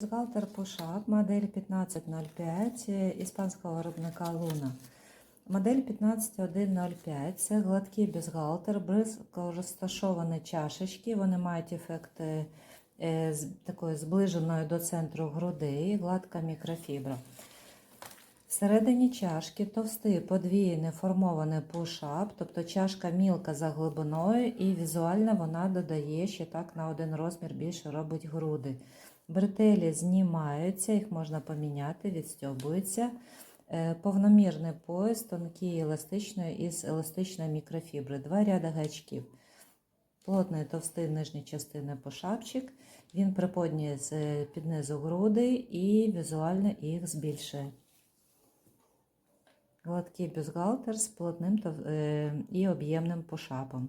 Бюстгальтер Пушап, модель 1505 е, іспанського виробника Луна. Модель 15105 це гладкий бюстгальтер, близько розташовані чашечки. Вони мають ефект е, е, такої зближеної до центру груди, гладка мікрофібра. Всередині чашки товстий подвійний формований пушап, тобто чашка мілка за глибиною, і візуально вона додає ще так на один розмір більше робить груди. Бретелі знімаються, їх можна поміняти, відстьобуються. Е, Повномірний пояс, тонкий еластичний із еластичної мікрофібри. Два ряди гачків. Плотний товстий нижній частини пошапчик. Він приподнює з е, під низу груди і візуально їх збільшує. Гладкий бюстгальтер з плотним е, і об'ємним пошапом.